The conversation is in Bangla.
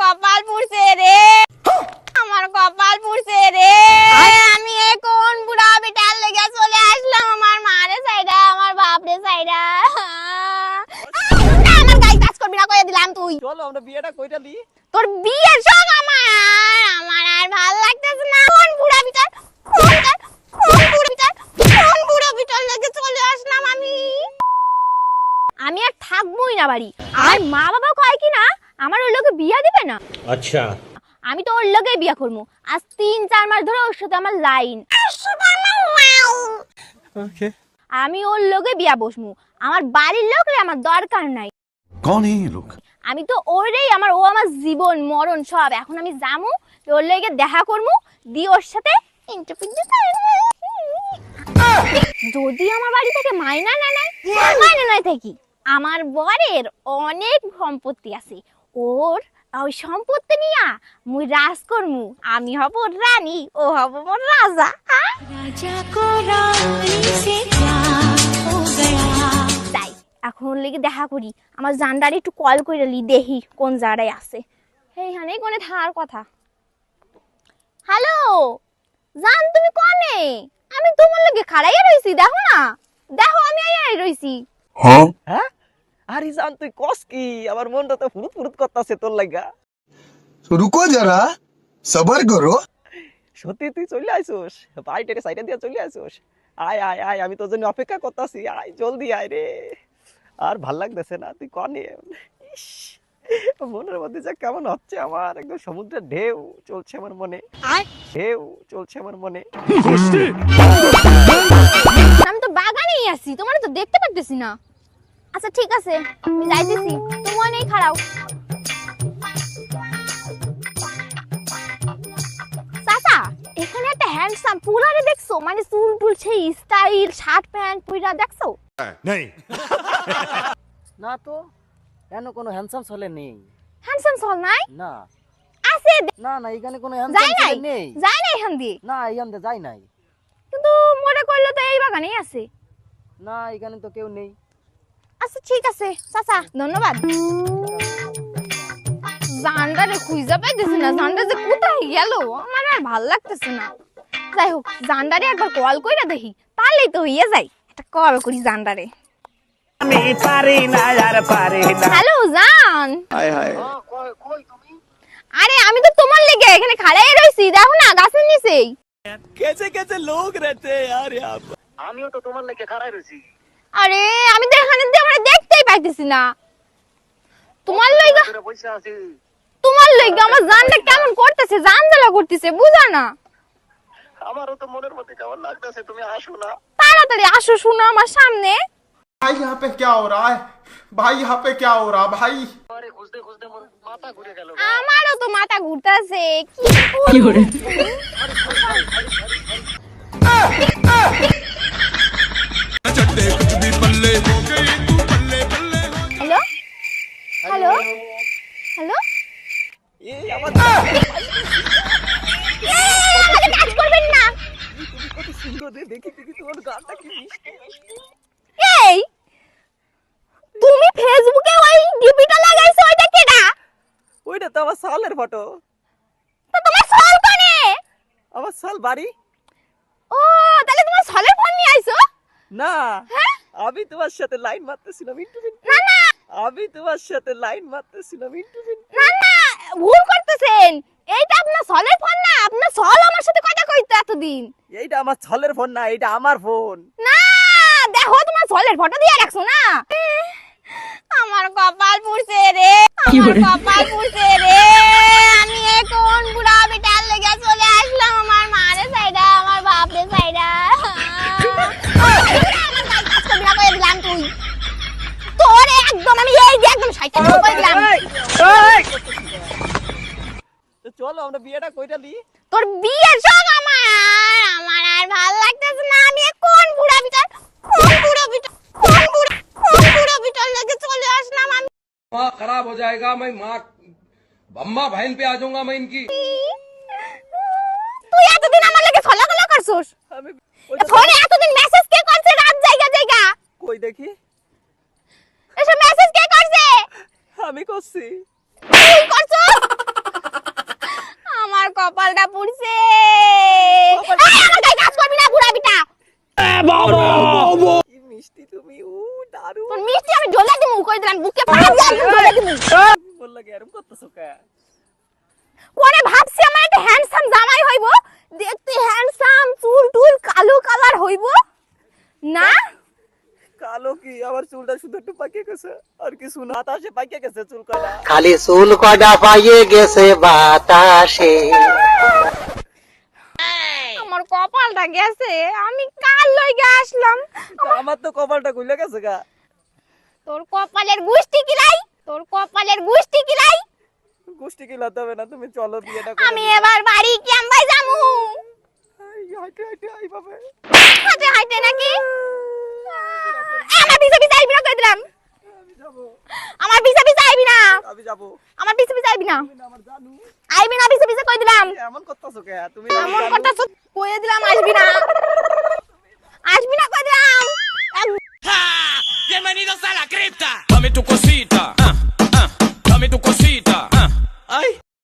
কপাল পুড়ছে রে। আমার কপাল পুড়ছে রে। আমি এই কোন বুড়া বেটার লেগে চলে আসলাম আমার মারে সাইডা আমার বাপরে সাইডা। আমার গায়ে কাজ করবি না কয়ে দিলাম তুই। চলো আমরা বিয়েটা কইটা দিই। তোর বিয়ের শখ আমার। আমার আর ভালো লাগতেছে না। কোন বুড়া বিটার কোন বুড়া বিটার কোন বুড়া বিটার লেগে চলে আসলাম আমি? আমি আর থাকবোই না বাড়ি। আর মা বাবা কয় কি না আমার ওর লোকে বিয়া দিবে না? আচ্ছা। আমি তো ওর লোকে বিয়া করব। আজ তিন চার মাস ধরে ওর সাথে আমার লাইন। আমি ওর লোকে বিয়া বসমু আমার বাড়ির লোক রে আমার দরকার নাই। কোন এই লোক? আমি তো ওরেই আমার ও আমার জীবন মরণ সব। এখন আমি জামু ওর লোকে দেখা করমু দি ওর সাথে ইন্টারভিউ যদি আমার বাড়ি থেকে মাইনা না নাই মাইনা নাই থাকি। আমার বরের অনেক সম্পত্তি আছে। ওর ওই সম্পত্তি নিয়া মুই রাজ করমু আমি হব রানী ও হব মোর রাজা। আহ? তাই এখন লেগে দেখা করি। আমার জানডারে একটু কল করে লি দেখি কোন জায়গায় আছে। এইখানেই কোনে থাকার কথা। হ্যালো জান তুমি কোনে? আমি তোমার লগে খাড়াইয়া রইছি দেখো না। দেখো আমি আইয়াই রইছি। हाँ হ্যাঁ? তুই কস কি? আমার মনটা তো ফুরুত ফুরুত করতেছে তোর লাগা। রুকো যারা সবার করো। সত্যি তুই চলে আইসোস? ভাই টেরে সাইডে দিয়ে চলে আইসোস? আয় আয় আয় আমি তোর জন্য অপেক্ষা আয় জলদি আয় রে। আর ভালো লাগতেছে না তুই কনে? মনের মধ্যে যা কেমন হচ্ছে আমার। একদম সমুদ্রের ঢেউ চলছে আমার মনে। ঢেউ চলছে আমার মনে। আমি তো বাগানেই আছি তোমার তো দেখতে পারতেছি না। আচ্ছা ঠিক আছে আমি যাইতেছি। তোমার নেই খাড়াও চাচা এখানে একটা হ্যান্ডসাম পুলারে দেখছ? মানে চুল টুল সেই স্টাইল শার্ট প্যান্ট পুরা দেখছ नहीं না তো কেন কোনো হ্যান্ডসাম ছেলে নেই। হ্যান্ডসাম সল নাই? না। আছে না না এখানে কোনো যাই নাই। যাই নাই এখান দিয়ে? না এখান দিয়ে যাই নাই। কিন্তু মনে করল তো এই বাগানেই আছে। না এখানে তো কেউ নেই। আচ্ছা ঠিক আছে। চাচা ধন্যবাদ। খুঁজা না। যে কোথায় গেল আমার আর ভালো লাগতেছে না। যাই হোক একবার কল কইরা দেখি। তাহলেই তো হইয়া যাই একটা কল করি আমি হ্যালো জান। আরে আমি তো তোমার লেগে এখানে খাড়াই রইছি। দেখো না গাছের নিচেই। লোক রেতে আরে আমিও তো তোমার লেগে খাড়াই রয়েছি আরে আমি তো এখানে দিয়ে আমার দেখতেই পাইতেছি না তোমার লইগা বসে আছি তোমার লইগা আমার জানটা কেমন করতেছে জান জ্বালা করতেছে বুঝা না আমারও তো মনের মধ্যে কেমন লাগতেছে তুমি আসো না তাড়াতাড়ি আসো শুনো আমার সামনে भाई यहाँ पे क्या हो रहा है भाई यहाँ पे क्या हो रहा भाई আরে খুঁজতে খুঁজতে মন মাথা ঘুরে গেল আমারও তো মাথা ঘুরতেছে কি করব? কত দেখি দেখি তোমার গানটা কি মিষ্টি? মিষ্টি এই তুমি ফেসবুকে ওই ডিপিটা লাগাইছো ওইটা কেডা? ওইটা তো আমার সালের ফটো। তো তোমার সল কোনে? আমার সাল বাড়ি। ও তাহলে তোমার সলের ফোন নিয়ে আইছো? না হ্যাঁ? আমি তোমার সাথে লাইন মারতেছিলাম ইন্টু মিন্টু। না না। আমি তোমার সাথে লাইন মারতেছিলাম ইন্টু মিন্টু। না না ভুল করতেছেন। এইটা আপনার সলের ফোন না? আপনার সল আমার সাথে কথা কইতো এতদিন। এইটা আমার ছলের ফোন না এইটা আমার ফোন। না দেখো তোমার সলের ফটো দিয়ে রাখছো না? আমার কপাল পুড়ছে রে আমার কপাল পুড়ছে রে। আমি এখন কোন বুড়া আমরা বিয়েটা কইটা দিই তোর বিয়ের শখ আমার আমার আর ভাল লাগতেছে না আমি এ কোন বুড়া বিটার কোন বুড়া বিটার কোন বুড়া কোন বুড়া বিটার লেগে চলে আসলাম আমি माँ खराब हो जाएगा मैं माँ अम्मा बहन पे आ जाऊंगा मैं इनकी তুই এতদিন আমার লাগে ছলা গলা করছস আমি ফোনে এতদিন মেসেজ কে করছে রাত জায়গা জায়গা কই দেখি এসব মেসেজ কে করছে আমি করছি তুই করছস কপালটা পুড়ছে। এই, আমার গায়ে কাজ করবি না বুড়া বিটা। কি মিষ্টি তুমি ও দারুণ। তোর মিষ্টি আমি ঢোলে দিমু কই দিলাম বুকে পাড়া দিয়ে একদম ঢোলে দিমু। বললা কি করতেছো কে? কোনে ভাবছি আমার একটা হ্যান্ডসাম জামাই হইব দেখতে হ্যান্ডসাম চুল টুল কালো কালার হইব না কালো কি আমার চুলটা শুধু একটু পাকিয়ে গেছে আর কি শুনা বাতাসে পাকিয়ে গেছে চুল কয়লা খালি চুল কয়টা পাইয়ে গেছে বাতাসে। আমার কপালটা গেছে আমি কাল লইগে আসলাম। আমার তো কপালটা খুলে গেছে গা। তোর কপালের গুষ্টি কিলাই তোর কপালের গুষ্টি কিলাই। গোষ্ঠী কি লাতে হবে না তুমি চলো বিয়েটা করে আমি এবার বাড়ি কেমবাই যামু আই, হাঁটে হাঁটে আই বাবা হাঁটে নাকি এ, আমার পিছে পিছে আইবি না কই দিলাম আমি যাব আমার পিছে পিছে আইবি না আমি যাব। আমার পিছে পিছে আইবি না আমার জানু। আইবি না পিছে পিছে কই দিলাম? এমন করতেছো কে? তুমি এমন জানু। কই দিলাম আসবি না। আসবি না কই দিলাম? Bienvenidos a la cripta. Dame tu cosita.